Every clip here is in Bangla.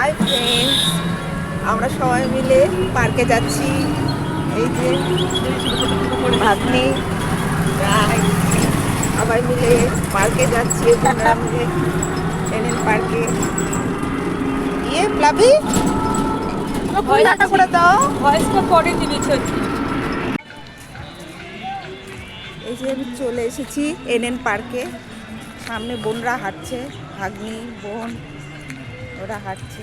হাই ফ্রেন্ডস আমরা সবাই মিলে পার্কে যাচ্ছি। এই যে ভাগ্নি। সবাই মিলে পার্কে যাচ্ছি মিলে এনএন পার্কে ইয়ে প্লাবি? করে দাও। ভয়েসটা পরে দিবি ছবি এই যে আমি চলে এসেছি এনএন পার্কে সামনে বোনরা হাঁটছে ভাগ্নি বোন। ওরা হাঁটছে।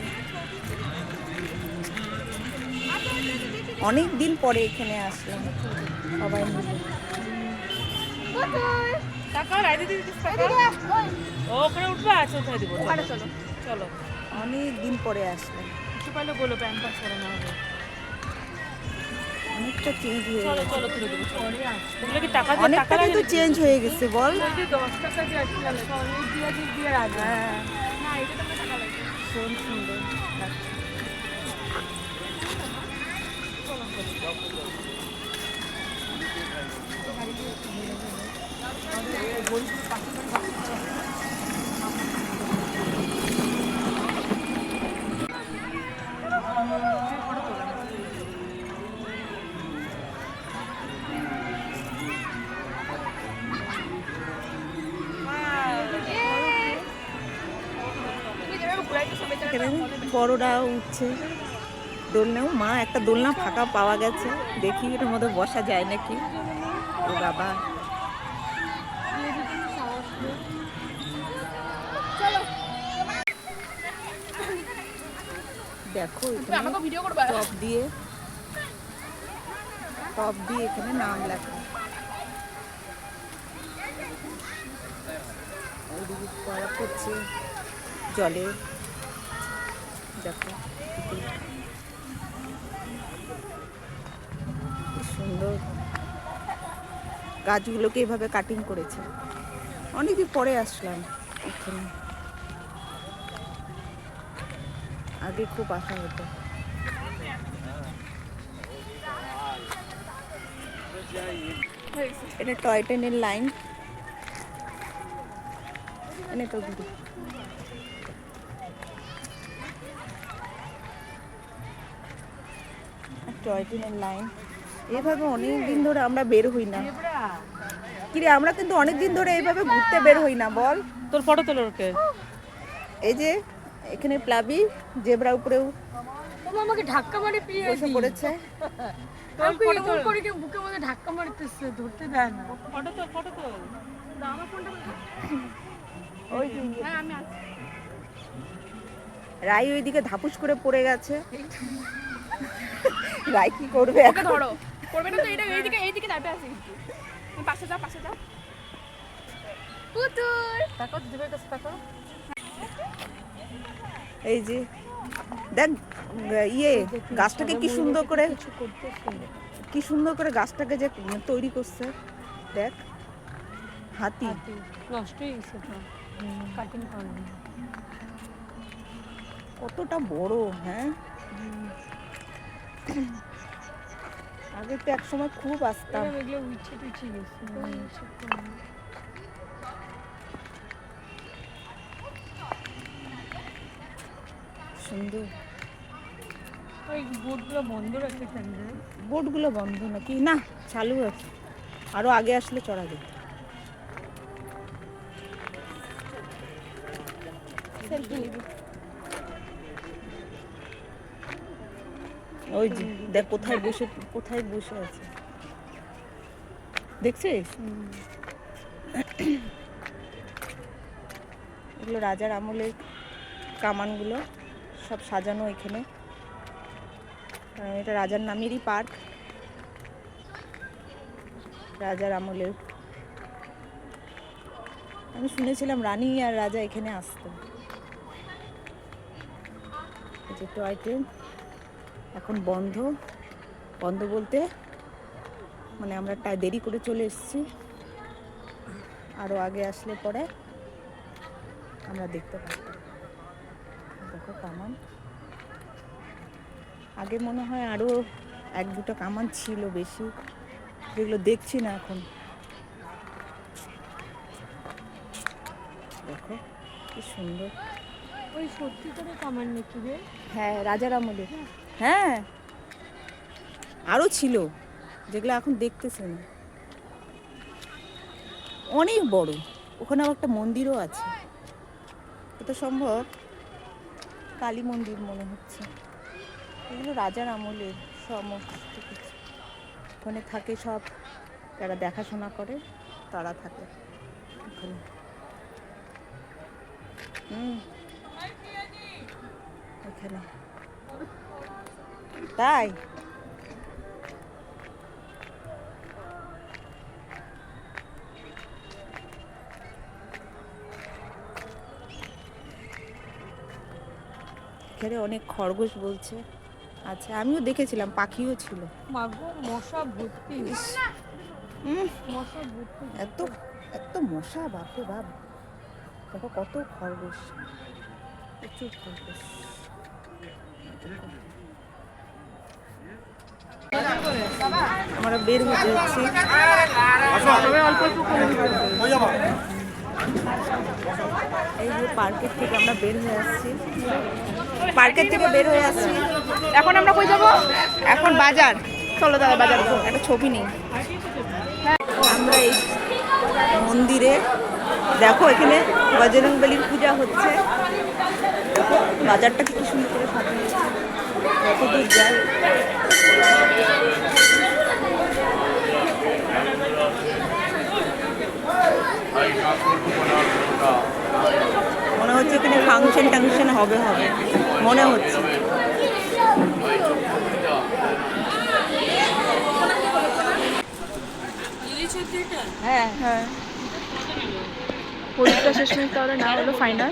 অনেক দিন পরে এখানে আসলাম সবাই মিলে। চলো। অনেক দিন পরে আসলাম। অনেকটা চেঞ্জ হয়ে গেছে। অনেকটা কিন্তু চেঞ্জ হয়ে গেছে বল। দশ টাকা দিয়ে দিয়ে হ্যাঁ। না এটা তো এখানে বড়রা উঠছে। দোলনাও, মা একটা দোলনা ফাঁকা পাওয়া গেছে। দেখি এটার মধ্যে বসা যায় নাকি। ও বাবা। দেখো টপ দিয়ে টপ দিয়ে এখানে নাম লেখা। করছে জলে দেখো। সুন্দর। গাছগুলোকে এভাবে কাটিং করেছে। অনেকদিন পরে আসলাম এখানে। আগে খুব আসা হতো। এটা টয় ট্রেনের লাইন এনে তো দিদি টয় ট্রেনের লাইন এভাবে অনেক দিন ধরে আমরা বের হই না। কিরে আমরা কিন্তু অনেক দিন ধরে এইভাবে ঘুরতে বের হই না বল। তোর ফটো তোলো ওকে। এই যে এখানে প্লাবি জেব্রা উপরেও আমাকে ধাক্কা মারে প্রিয় বসে পড়েছে। বুকে মধ্যে ধাক্কা মারতেছে ধরতে দেয় না। ফটো তোল ফটো তোল। ওই যে। হ্যাঁ আমি আছি। রাই ওইদিকে ধাপুস করে পড়ে গেছে। রাই কি করবে ওকে ধরো। করবে না তো এটা এইদিকে এইদিকে দাঁড়িয়ে আছি তুমি পাশে যাও পাশে যাও। পুতুল! টাকা দিবে কাছে টাকা এই যে দেখ ইয়ে গাছটাকে কি সুন্দর করে কি সুন্দর করে গাছটাকে যে তৈরি করছে দেখ। হাতি। নষ্ট হয়ে গেছে তো কাটিং কতটা বড় হ্যাঁ? আগে তো এক সময় খুব আসতাম। এগুলো উঠছে টুচে গেছে সুন্দর। ওই বোর্ডগুলো বন্ধ রাখতে বোটগুলো বন্ধ নাকি? না চালু আছে। আরও আগে আসলে চড়া যেত ওই যে, দেখ কোথায় বসে কোথায় বসে আছে। দেখছিস? এগুলো রাজার আমলের কামানগুলো সব সাজানো এখানে। এটা রাজার নামেরই পার্ক। রাজার আমলের। আমি শুনেছিলাম রানী আর রাজা এখানে আসতো। যে টয় ট্রেন। এখন বন্ধ। বন্ধ বলতে মানে আমরা দেরি করে চলে এসেছি। আরও আগে আসলে পরে আমরা দেখতে পারতাম। দেখো কামান। আগে মনে হয় আরও এক দুটো কামান ছিল বেশি। যেগুলো দেখছি না এখন। দেখো কি সুন্দর। ওই সত্যি করে কামান নাকি রে? হ্যাঁ রাজার আমলে। হ্যাঁ। আরও ছিল, যেগুলো এখন দেখতেছে না। অনেক বড়, ওখানে আবার একটা মন্দিরও আছে। এটা সম্ভব? কালী মন্দির মনে হচ্ছে। এগুলো রাজার আমলের সমস্ত কিছু। ওখানে থাকে সব, যারা দেখাশোনা করে, তারা থাকে। ওখানে। হুম। এখানে তাই? এখানে অনেক খরগোশ বলছে। আচ্ছা আমিও দেখেছিলাম পাখিও ছিল। মশা ভর্তি। এত এত মশা বাপরে বাপ। দেখো কত খরগোশ। প্রচুর খরগোশ। আমরা বের হতে যাচ্ছি। এই যে পার্কের থেকে আমরা বের হয়ে আসছি। পার্কের থেকে বের হয়ে আসছি। এখন আমরা কই যাব? এখন বাজার। চলো দাদা বাজার। একটা ছবি নেই। আমরা এই মন্দিরে, দেখো এখানে বজরং বলির পূজা হচ্ছে। বাজারটা কি সুন্দর করে সাজিয়েছে কত দূর যায় মনে হচ্ছে এখানে ফাংশন টাংশন হবে হবে। মনে হচ্ছে। হ্যাঁ হ্যাঁ। তাহলে হলো ফাইনাল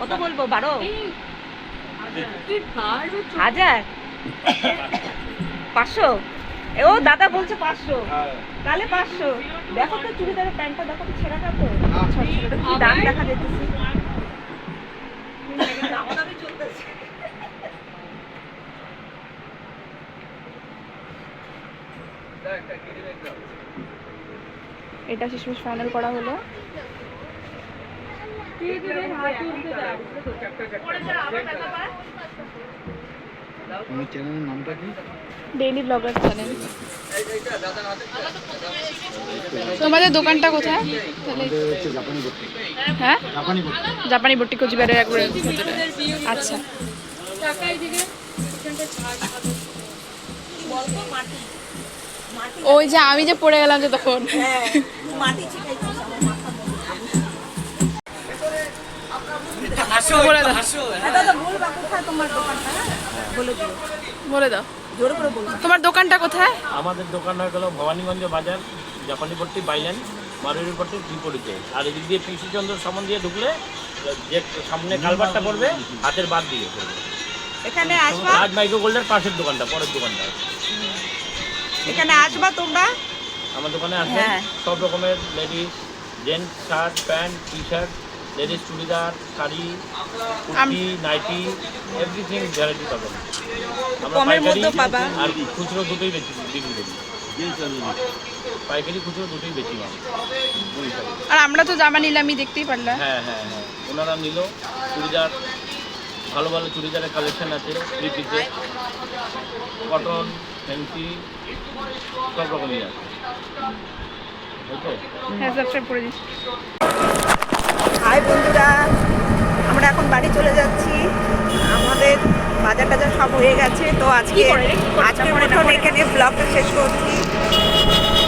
কত বলব, বারো? হাজার? পাঁচশো? ও, দাদা বলছে পাঁচশো। তাহলে পাঁচশো। দেখো তো চুড়িদারের প্যান্টটা, দেখো তো ছেঁড়াটা তো। দাম দেখা যেতেছে এটা শেষমেশ ফাইনাল করা হলো। তোমার চ্যানেলের নামটা কি? ডেইলি ব্লগার চ্যানেল তোমাদের দোকানটা কোথায়? তাহলে জাপানি ভর্তি হ্যাঁ? জাপানি বট্টি কোচবিহারের একবারে আচ্ছা। ওই যে আমি যে পড়ে গেলাম যে তখন। হ্যাঁ বলে দাও। হ্যাঁ তোমার দোকানটা? বলে দিও। বলে দাও। জোরে করে বলবা তোমার দোকানটা কোথায়? আমাদের দোকান হয়ে গেল ভবানীগঞ্জ বাজার জাপানি পট্টি বাইলেন মারুরি পট্টি বিপরীতে আর এদিক দিয়ে পিসি চন্দ্র সামন দিয়ে ঢুকলে যে সামনে কালবারটা পড়বে হাতের বাদ দিয়ে পড়বে। এখানে আসবা। রাজ মাইক্রো গোল্ডের পাশের দোকানটা পরের দোকানটা। এখানে আসবা তোমরা? আমার দোকানে আছে হ্যাঁ। সব রকমের ladies gents shirt pant T shirt ladies churidar sari kurti nightie everything variety পাবেন কমের পাইকারি পাবা। আর খুচরো দুটোই বেশি বিক্রি করি। পাইকারি খুচরো দুটোই বেশি মাল আর আমরা তো জামা নিলামই দেখতেই পারলাম। হ্যাঁ হ্যাঁ হ্যাঁ। ওনারা নিল চুড়িদার ভালো ভালো চুড়িদারের কালেকশন আছে থ্রি পিসে কটন ফ্যান্সি সব রকমই আছে হ্যাঁ সাবস্ক্রাইব করে দিস হাই বন্ধুরা আমরা এখন বাড়ি চলে যাচ্ছি। আমাদের বাজার টাজার সব হয়ে গেছে তো আজকে আজকের মতন এখানে ব্লগটা শেষ করছি।